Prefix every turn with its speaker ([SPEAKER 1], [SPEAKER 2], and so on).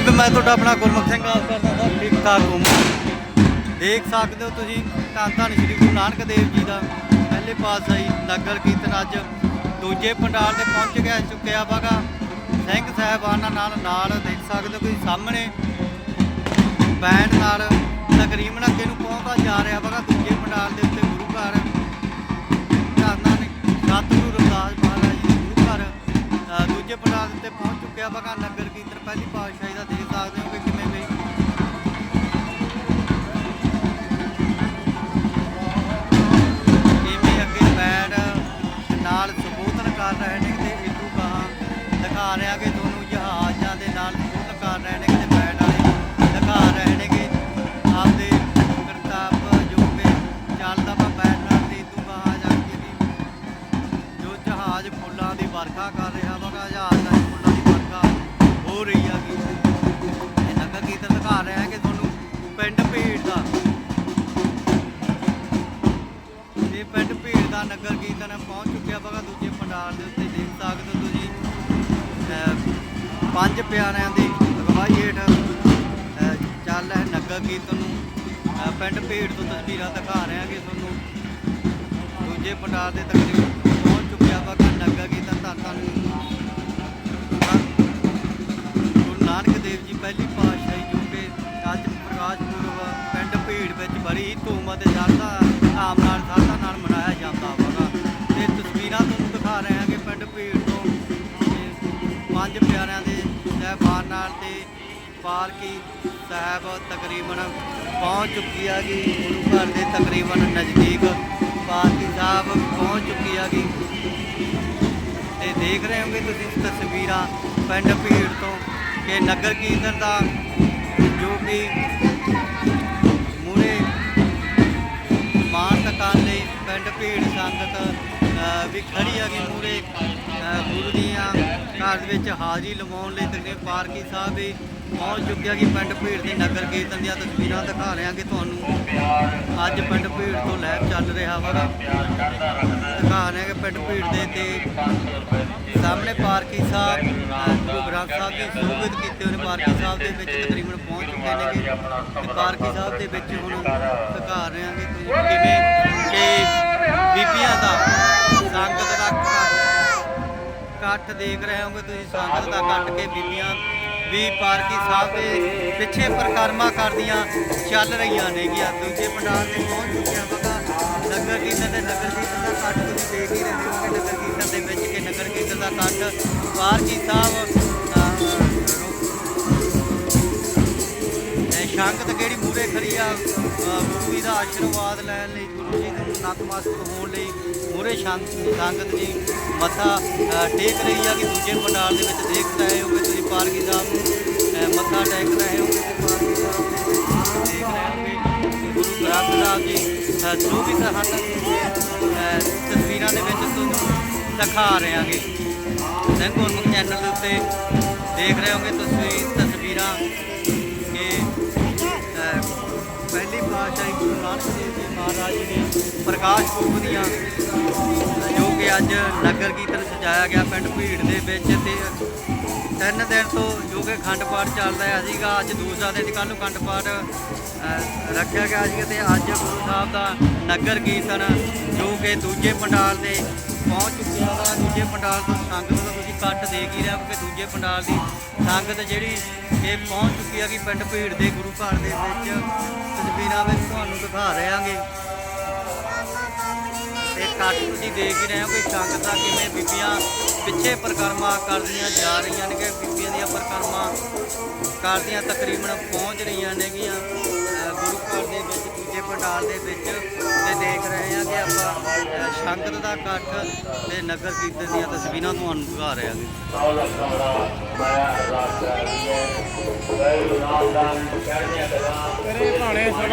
[SPEAKER 1] ਪੰਜਾਬੀ ਮੈਂ ਤੁਹਾਡਾ ਆਪਣਾ ਗੁਰਮੁਖ ਸਿੰਘ ਗੱਲ ਕਰਦਾ ਹਾਂ ਠੀਕ ਠਾਕ ਹੋ। ਦੇਖ ਸਕਦੇ ਹੋ ਤੁਸੀਂ ਧੰਨ ਧੰਨ ਸ਼੍ਰੀ ਗੁਰੂ ਨਾਨਕ ਦੇਵ ਜੀ ਦਾ ਪਹਿਲੇ ਪਾਤਸ਼ਾਹੀ ਨਗਰ ਕੀਰਤਨ ਅੱਜ ਦੂਜੇ ਪੰਡਾਲ ਤੇ ਪਹੁੰਚ ਗਿਆ, ਚੁੱਕਿਆ ਵਾਗਾ ਸਿੰਘ ਸਾਹਿਬਾਨਾਂ ਨਾਲ ਨਾਲ ਦੇਖ ਸਕਦੇ ਹੋ ਤੁਸੀਂ ਸਾਹਮਣੇ ਬੈਂਡ ਨਾਲ ਤਕਰੀਬਨ ਅੱਗੇ ਨੂੰ ਪਹੁੰਚਦਾ ਜਾ ਰਿਹਾ ਵਾਗਾ ਦੂਜੇ ਪੰਡਾਲ ਦੇ ਉੱਤੇ। ਚੁੱਕਿਆ ਵਾਗਾ ਨਗਰ ਕੀਰਤਨ ਪਹਿਲੀ ਪਾਤਸ਼ਾਹੀ ਦਾ ਦੇਖ ਸਕਦੇ ਹੋ ਕਿ ਕਿਵੇਂ ਵੀ ਅੱਗੇ ਬੈਂਡ ਨਾਲ ਸੰਬੋਧਨ ਕਰ ਰਹੇ ਨੇ ਤੇ ਇਦੂ ਕਹਾ ਦਿਖਾ ਰਿਹਾ ਕਿ ਤੁਹਾਨੂੰ ਜਹਾਜ਼ਾਂ ਦੇ ਨਾਲ ਸੰਬੋਧਨ ਕਰ ਰਹੇ ਨੇ। ਦਾ ਨਗਰ ਪਹੁੰਚ ਚੁੱਕਿਆ ਬਗਾ ਦੂਜੇ ਪੰਡਾਲ ਦੇ ਉੱਤੇ, ਦੇਖ ਤਾਕਤ ਹੋ ਤੁਸੀਂ ਪੰਜ ਪਿਆਰਿਆਂ ਦੀ ਅਗਵਾਈ ਹੇਠ ਚੱਲ ਹੈ ਨਗਰ ਕੀਰਤਨ ਨੂੰ ਪਿੰਡ ਭੀੜ ਤੋਂ ਤਸਵੀਰਾਂ ਦਿਖਾ ਰਹੇ ਹਾਂ ਤੁਹਾਨੂੰ ਦੂਜੇ ਪੰਡਾਲ ਦੇ ਤਕਰੀਬਨ ਪਹੁੰਚ ਚੁੱਕਿਆ ਬਗਾ ਨਗਰ ਕੀਰਤਨ ਧੰਨ ਨੂੰ। ਗੁਰੂ ਨਾਨਕ ਦੇਵ ਜੀ ਪਹਿਲੀ ਪਾਤਸ਼ਾਹੀ ਜੋ ਕਿ ਅੱਜ ਪ੍ਰਕਾਸ਼ ਪੁਰਬ ਪਿੰਡ ਭੀੜ ਵਿੱਚ ਬੜੀ ਹੀ ਧੂਮ ਅਤੇ ਸ਼ਰਧਾ, ਧਾਮ ਨਾਲ ਸ਼ਾਧਾ ਨਾਲ ਮਨਾ ਪੰਜ ਪਿਆਰਿਆਂ ਦੇ ਸਹਿਬਾਨ ਨਾਲ ਤੇ ਪਾਲਕੀ ਸਾਹਿਬ ਤਕਰੀਬਨ ਪਹੁੰਚ ਚੁੱਕੀ ਹੈਗੀ ਗੁਰੂ ਘਰ ਦੇ ਤਕਰੀਬਨ ਨਜ਼ਦੀਕ ਪਾਲਕੀ ਸਾਹਿਬ ਪਹੁੰਚ ਚੁੱਕੀ ਹੈਗੀ ਤੇ ਦੇਖ ਰਹੇ ਹੋਗੇ ਤੁਸੀਂ ਤਸਵੀਰਾਂ ਪਿੰਡ ਭੀੜ ਤੋਂ ਕਿ ਨਗਰ ਕੀਰਤਨ ਦਾ ਜੋ ਕਿ ਮੂਰੇ ਮਾਨ ਤਕਾਨ ਲਈ ਪਿੰਡ ਭੀੜ ਸੰਗਤ ਵੀ ਖੜੀ ਹੈਗੀ ਮੂਰੇ ਗੁਰੂ ਦੀਆਂ ਘਰ ਦੇ ਵਿੱਚ ਹਾਜ਼ਰੀ ਲਵਾਉਣ ਲਈ ਤਕਰੀਬਨ ਪਾਰਕੀ ਸਾਹਿਬ ਵੀ ਪਹੁੰਚ ਚੁੱਕਿਆ ਕਿ ਪਿੰਡ ਭੀੜ ਦੀ ਨਗਰ ਕੀਰਤਨ ਦੀਆਂ ਤਸਵੀਰਾਂ ਦਿਖਾ ਰਹੇ ਹਾਂ ਕਿ ਤੁਹਾਨੂੰ ਅੱਜ ਪਿੰਡ ਭੀੜ ਤੋਂ ਲੈਬ ਚੱਲ ਰਿਹਾ ਵਾ। ਦਿਖਾ ਰਹੇ ਕਿ ਪਿੰਡ ਭੀੜ ਦੇ ਤੇ ਸਾਹਮਣੇ ਪਾਰਕੀ ਸਾਹਿਬ ਗੁਰੂ ਗ੍ਰੰਥ ਸਾਹਿਬ ਦੀ ਸੋਭਿਤ ਕੀਤੇ ਹੋਏ ਨੇ। ਪਾਰਕੀ ਸਾਹਿਬ ਦੇ ਵਿੱਚ ਤਕਰੀਬਨ ਪਹੁੰਚ ਚੁੱਕੇ ਨੇ ਤੇ ਪਾਰਕੀ ਸਾਹਿਬ ਦੇ ਵਿੱਚ ਹੁਣ ਦਿਖਾ ਰਹੇ ਹਾਂ ਕਿ ਕਿਵੇਂ ਕਿ ਬੀਬੀਆਂ ਦਾ ਸੰਗਤ ਦਾ ਇਕੱਠ- ਇਕੱਠ ਦੇਖ ਰਹੇ ਹੋਗੇ ਤੁਸੀਂ ਸੰਗਤ ਦਾ ਇਕੱਠ ਕੇ ਬੀਬੀਆਂ ਵੀ ਪਾਰਕੀ ਸਾਹਿਬ ਦੇ ਪਿੱਛੇ ਪਰਿਕਰਮਾ ਕਰਦੀਆਂ ਚੱਲ ਰਹੀਆਂ ਨੇਗੀਆਂ। ਦੂਜੇ ਪੰਡਾਲ ਤੇ ਪਹੁੰਚ ਚੁੱਕਿਆ ਪਤਾ ਨਗਰ ਕੀਰਤਨ ਦੇ ਨਗਰ ਕੀਰਤਨ ਦਾ ਕੱਟ ਤੁਸੀਂ ਦੇਖ ਹੀ ਰਹੇ ਹੋ ਕਿ ਨਗਰ ਕੀਰਤਨ ਦੇ ਵਿੱਚ ਕਿ ਨਗਰ ਕੀਰਤਨ ਦਾ ਕੱਟ ਪਾਰਕੀ ਸਾਹਿਬ ਸੰਗਤ ਕਿਹੜੀ ਮੂਰੇ ਖੜੀ ਆ? ਗੁਰੂ ਜੀ ਦਾ ਆਸ਼ੀਰਵਾਦ ਲੈਣ ਲਈ, ਗੁਰੂ ਜੀ ਨੂੰ ਨਤਮਸਤਕ ਹੋਣ ਲਈ ਮੂਰੇ ਸੰਗਤ ਜੀ ਮੱਥਾ ਟੇਕ ਰਹੀ ਆ ਕਿ ਦੂਜੇ ਪੰਡਾਲ ਦੇ ਵਿੱਚ ਦੇਖ ਰਹੇ ਹੋ ਕਿ ਤੁਸੀਂ ਪਾਲਕੀ ਸਾਹਿਬ ਨੂੰ ਮੱਥਾ ਟੇਕ ਰਹੇ ਹੋ ਪਾਲਕੀ ਸਾਹਿਬ ਦੇਖ ਰਹੇ ਹੋ ਕਿ ਗੁਰੂ ਗ੍ਰੰਥ ਸਾਹਿਬ ਜੀ ਜੋ ਵੀ ਹਨ ਤਸਵੀਰਾਂ ਦੇ ਵਿੱਚ ਤੁਹਾਨੂੰ ਦਿਖਾ ਰਹੇ ਹਾਂਗੇ ਸਿੰਘ ਗੁਰਮੁਖ ਚੈਨਲ ਦੇ ਉੱਤੇ ਦੇਖ ਰਹੇ ਹੋਗੇ ਤੁਸੀਂ ਤਸਵੀਰਾਂ ਕਿ ਪਹਿਲੀ ਪਾਤਸ਼ਾਹੀ ਗੁਰੂ ਨਾਨਕ ਦੇਵ ਜੀ ਮਹਾਰਾਜ ਜੀ ਦੇ ਪ੍ਰਕਾਸ਼ ਪੁਰਬ ਦੀਆਂ ਜੋ ਕਿ ਅੱਜ ਨਗਰ ਕੀਰਤਨ ਸਜਾਇਆ ਗਿਆ ਪਿੰਡ ਭੀੜ ਦੇ ਵਿੱਚ ਤੇ ਤਿੰਨ ਦਿਨ ਤੋਂ ਜੋ ਕਿ ਅਖੰਡ ਪਾਠ ਚੱਲਦਾ ਹੈ ਸੀਗਾ, ਅੱਜ ਦੂਸਰਾ ਦਿਨ ਕੱਲ੍ਹ ਨੂੰ ਖੰਡ ਪਾਠ ਰੱਖਿਆ ਗਿਆ ਸੀ ਤੇ ਅੱਜ ਗੁਰੂ ਸਾਹਿਬ ਦਾ ਨਗਰ ਕੀਰਤਨ ਜੋ ਕਿ ਦੂਜੇ ਪੰਡਾਲ ਦੇ ਪਹੁੰਚ ਚੁੱਕਿਆ ਵਾ ਦੂਜੇ ਪੰਡਾਲ ਤੋਂ ਸੰਗਤ ਦਾ ਤੁਸੀਂ ਕੱਟ ਦੇਖ ਹੀ ਰਹੇ ਹੋ ਕਿ ਦੂਜੇ ਪੰਡਾਲ ਦੀ ਸੰਗਤ ਜਿਹੜੀ ਇਹ ਪਹੁੰਚ ਚੁੱਕੀ ਹੈ ਕਿ ਪਿੰਡ ਭੀੜ ਦੇ ਗੁਰੂ ਘਰ ਦੇ ਵਿੱਚ ਤਸਵੀਰਾਂ ਵਿੱਚ ਤੁਹਾਨੂੰ ਦਿਖਾ ਰਹੇ ਹਾਂਗੇ ਤੇ ਕੱਟ ਤੁਸੀਂ ਦੇਖ ਹੀ ਰਹੇ ਹੋ ਕਿ ਸੰਗਤ ਦਾ ਕਿਵੇਂ ਬੀਬੀਆਂ ਪਿੱਛੇ ਪਰਿਕਰਮਾ ਕਰਦੀਆਂ ਜਾ ਰਹੀਆਂ ਨੇ ਕਿ ਬੀਬੀਆਂ ਦੀਆਂ ਪਰਿਕਰਮਾ ਕਰਦੀਆਂ ਤਕਰੀਬਨ ਪਹੁੰਚ ਰਹੀਆਂ ਨੇਗੀਆਂ ਗੁਰੂ ਘਰ ਦੇ ਵਿੱਚ ਪੰਡਾਲ ਦੇ ਵਿੱਚ ਤੇ ਦੇਖ ਰਹੇ ਹਾਂ ਕਿ ਆਪਾਂ ਸੰਗਤ ਦਾ ਇਕੱਠ ਤੇ ਨਗਰ ਕੀਰਤਨ ਦੀਆਂ ਤਸਵੀਰਾਂ ਤੁਹਾਨੂੰ ਦਿਖਾ ਰਹੇ ਹਾਂਗੇ
[SPEAKER 2] ਕਰੇ
[SPEAKER 3] ਭਾਣੇ ਸਰਬੱਤ